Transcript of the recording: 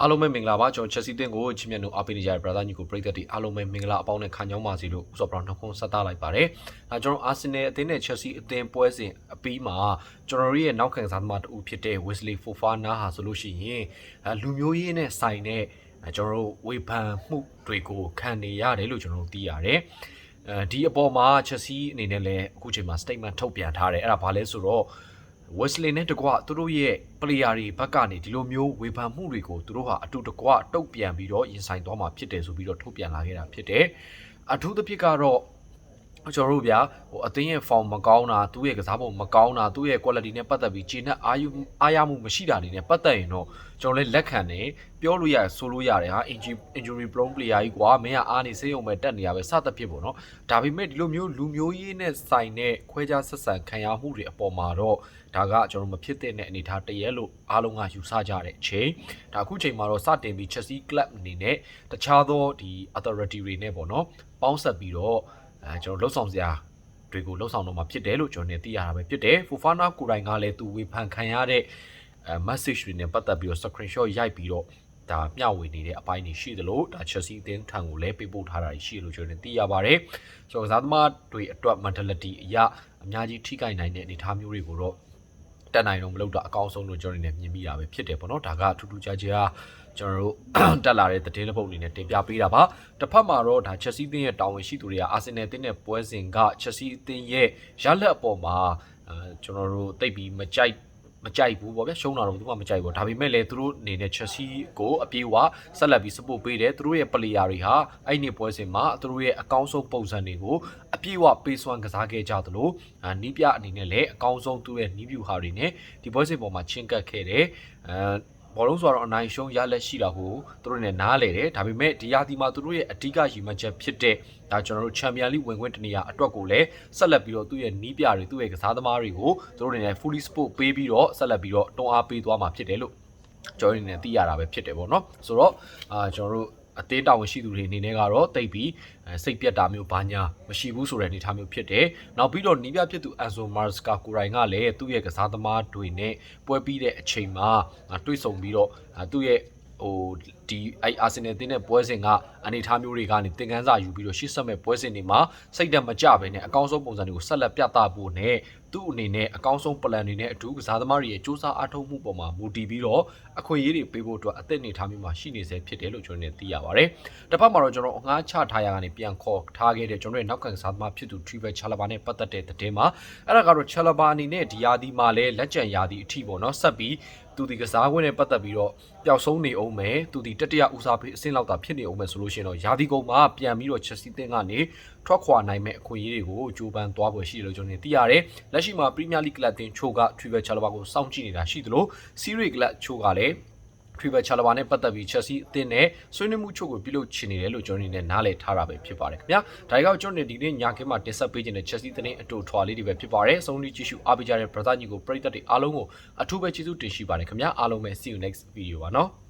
အားလုံးပဲမင်္ဂလာပါကျွန်တော်ချက်စီတင်ကိုချစ်မြတ်နိုအားပေးနေကြတဲ့ brother ညီကိုပရိသတ်တွေအားလုံးပဲမင်္ဂလာအပေါင်းနဲ့ခံကြောင်းပါစီလို့ဥစောပရောင်နှုတ်ခွန်းဆက်သလိုက်ပါတယ်။အဲကျွန်တော်အာဆင်နယ်အသင်းနဲ့ချက်စီအသင်းပွဲစဉ်အပြီးမှာကျွန်တော်တို့ရဲ့နောက်ခံစားသမားတူဖြစ်တဲ့ Wesley Fofana ဟာဆိုလို့ရှိရင်အဲလူမျိုးရေးနဲ့ဆိုင်တဲ့အဲကျွန်တော်တို့ဝေဖန်မှုတွေကိုခံနေရတယ်လို့ကျွန်တော်တို့သိရတယ်။အဲဒီအပေါ်မှာချက်စီအနေနဲ့လည်းအခုချိန်မှာ statement ထုတ်ပြန်ထားတယ်အဲ့ဒါဘာလဲဆိုတော့ Wesley နဲ့တကွသူတို့ရဲ့ player တွေဘက်ကနေဒီလိုမျိုးဝေဖန်မှုတွေကိုသူတို့ဟာအတူတကွတုတ်ပြန်ပြီးတော့ရင်ဆိုင်သွားမှာဖြစ်တယ်ဆိုပြီးတော့ထုတ်ပြန်လာခဲ့တာဖြစ်တယ်။အထူးသဖြင့်ကတော့ ကျွန်တော်တို့ဗျာဟိုအသင်းရဲ့ form မကောင်းတာသူ့ရဲ့ကစားပုံမကောင်းတာသူ့ရဲ့ quality နဲ့ပတ်သက်ပြီးဂျင်းနဲ့အာယူအားရမှုမရှိတာတွေနဲ့ပတ်သက်ရင်တော့ကျွန်တော်လည်းလက်ခံတယ်ပြောလို့ရတယ်ဆိုလို့ရတယ်ဟာ injury injury prone player ကြီးကွာမင်းကအားနေစေးုံပဲတက်နေရပဲစသဖြင့်ပေါ့နော်ဒါပေမဲ့ဒီလိုမျိုးလူမျိုးရေးနဲ့ဆိုင်တဲ့ခွဲခြားဆက်ဆံခံရမှုတွေအပေါ်မှာတော့ဒါကကျွန်တော်မဖြစ်တဲ့အနေအထားတရက်လို့အားလုံးကယူဆကြတဲ့အချိန်ဒါအခုချိန်မှာတော့စတင်ပြီး Chelsea Club အနေနဲ့တခြားသောဒီ authority တွေနဲ့ပေါ့နော်ပေါင်းဆက်ပြီးတော့ အဲကျွန်တော်လှုပ်ဆောင်စရာတွေကိုလှုပ်ဆောင်တော့မှာဖြစ်တယ်လို့ကျွန်တော်နေသိရတာပဲဖြစ်တယ်။ Fofana ကိုယ်တိုင်ကလည်းသူဝေဖန်ခံရတဲ့အဲ message တွေနဲ့ပတ်သက်ပြီးတော့ screenshot ရိုက်ပြီးတော့ဒါမျှဝေနေတဲ့အပိုင်းတွေရှိသလိုဒါ Chelsea အသင်းထံကိုလည်းပေးပို့ထားတာရှိလို့ကျွန်တော်သိရပါတယ်။ဆိုတော့ကစားသမားတွေအတွက် mentality အရာအများကြီးထိခိုက်နိုင်တဲ့အနေအထားမျိုးတွေကိုတော့ တက်နိုင်တော့မလုပ်တာအကောင်းဆုံးလို့ကျွန်တော်နေမြင်မိတာပဲဖြစ်တယ်ပေါ့နော်။ဒါကထူးထူးခြားခြားကျွန်တော်တို့တက်လာတဲ့သတင်းတစ်ပုဒ်အနေနဲ့တင်ပြပေးတာပါတစ်ဖက်မှာတော့ဒါချက်စီးအသင်းရဲ့တာဝန်ရှိသူတွေကအာဆင်နယ်အသင်းနဲ့ပွဲစဉ်ကချက်စီးအသင်းရဲ့ရလက်အပေါ်မှာအဲကျွန်တော်တို့တိတ်ပြီးမကြိုက် မကြိုက်ဘူးပေါ့ဗျာရှုံးတာတော့ဘူးမှမကြိုက်ဘူးဒါပေမဲ့လည်းသူတို့အနေနဲ့ Chelsea ကိုအပြေးဝဆက်လက်ပြီး support ပေးတယ်သူတို့ရဲ့ player တွေဟာအဲ့ဒီပွဲစဉ်မှာသူတို့ရဲ့အကောင်းဆုံးပုံစံတွေကိုအပြေးဝပေးစွမ်းကစားခဲ့ကြသလိုနီးပြအနေနဲ့လည်းအကောင်းဆုံးသူ့ရဲ့နီးဗျူဟာတွေနဲ့ဒီပွဲစဉ်ပေါ်မှာချင်းကပ်ခဲ့တယ်အဲ ဘောလုံးဆိုတော့အနိုင်ရှုံးရလက်ရှိတာကိုသူတို့နဲ့နားလေတယ်ဒါပေမဲ့ဒီရာသီမှာသူတို့ရဲ့အဓိကရည်မှန်းချက်ဖြစ်တဲ့ဒါကျွန်တော်တို့ချန်ပီယံလိဝင်ခွင့်တနေရာအတွက်ကိုလည်းဆက်လက်ပြီးတော့သူ့ရဲ့နီးပြတွေသူ့ရဲ့ကစားသမားတွေကိုသူတို့အနေနဲ့ fully support ပေးပြီးတော့ဆက်လက်ပြီးတော့တွန်းအားပေးသွားမှာဖြစ်တယ်လို့ကျွန်တော်အနေနဲ့သိရတာပဲဖြစ်တယ်ပေါ့နော်ဆိုတော့အာကျွန်တော်တို့ အသေးတာဝန်ရှိသူတွေအနေနဲ့ကတော့တိတ်ပြီးစိတ်ပြတ်တာမျိုးဘာညာမရှိဘူးဆိုတဲ့အနေအထားမျိုးဖြစ်တယ်။နောက်ပြီးတော့နီးပြဖြစ်သူအန်ဆိုမာစကာကိုရိုင်ကလည်းသူ့ရဲ့ကစားသမားတွေနဲ့ပွဲပြီးတဲ့အချိန်မှာတွေ့ဆုံပြီးတော့သူ့ရဲ့ဟိုဒီအဲအာဆင်နယ်တင်းတဲ့ပွဲစဉ်ကအနေအထားမျိုးတွေကနေသင်ခန်းစာယူပြီးတော့ရှေ့ဆက်မဲ့ပွဲစဉ်တွေမှာစိတ်ဓာတ်မကြဘဲနဲ့အကောင်းဆုံးပုံစံတွေကိုဆက်လက်ပြသဖို့နဲ့သူ့အနေနဲ့အကောင်းဆုံး plan တွေနဲ့အတူကစားသမားတွေရဲ့စူးစမ်းအားထုတ်မှုပေါ်မှာမူတည်ပြီးတော့အခွင့်အရေးတွေပေးဖို့အတွက်အသက်နေထားမျိုးမှာရှိနေစေဖြစ်တယ်လို့ကျွန်တော်တို့သိရပါတယ်။တစ်ဖက်မှာတော့ကျွန်တော်အငှားချထားရကနေပြန်ခေါ်ထားခဲ့တဲ့ကျွန်တော်ရဲ့နောက်ခံကစားသမားဖြစ်သူ Triple Chalaba နဲ့ပတ်သက်တဲ့သတင်းမှာအဲ့ဒါကတော့ Chalaba အနေနဲ့ဒီယာဒီမှာလည်းလက်ကျန်ယာဒီအထိပေါ့နော်ဆက်ပြီးသူဒီကစားခွင့်နဲ့ပတ်သက်ပြီးတော့ပျောက်ဆုံးနေအောင်မယ်သူဒီတတိယဦးစားပေးအဆင့်လောက်သာဖြစ်နေအောင်မယ်ဆိုလို့ရှိရင်တော့ယာဒီကုံမှာပြန်ပြီးတော့ချက်စီတင်ကနေထွက်ခွာနိုင်မဲ့အခွင့်အရေးတွေကိုကြိုးပမ်းသွားပွဲရှိတယ်လို့ကျွန်တော်သိရတယ်လက်ရှိမှာပရီးမီယာလိကလပ်တင်ချို့က Triple Chalaba ကိုစောင့်ကြည့်နေတာရှိသလိုစီးရီကလပ်ချို့ကလည်း Triple Chalaba နဲ့ပတ်သက်ပြီး Chelsea အသင်းနဲ့ဆွေးနွေးမှုချုပ်ကိုပြုလုပ်ချင်နေတယ်လို့ကျွန်တော်အနေနဲ့နားလည်ထားတာပဲဖြစ်ပါတယ်ခင်ဗျာဒါကြောင့်ကျွန်တော်ဒီနေ့ညခင်းမှာတင်ဆက်ပေးခြင်းတဲ့ Chelsea သတင်းအတူထွာလေးတွေပဲဖြစ်ပါတယ်ဆုံးဖြတ်ကြည့်ရှုအားပေးကြတဲ့ brother ညီကိုပရိသတ်တွေအားလုံးကိုအထူးပဲကျေးဇူးတင်ရှိပါတယ်ခင်ဗျာအားလုံးပဲ see you next video ပါနော်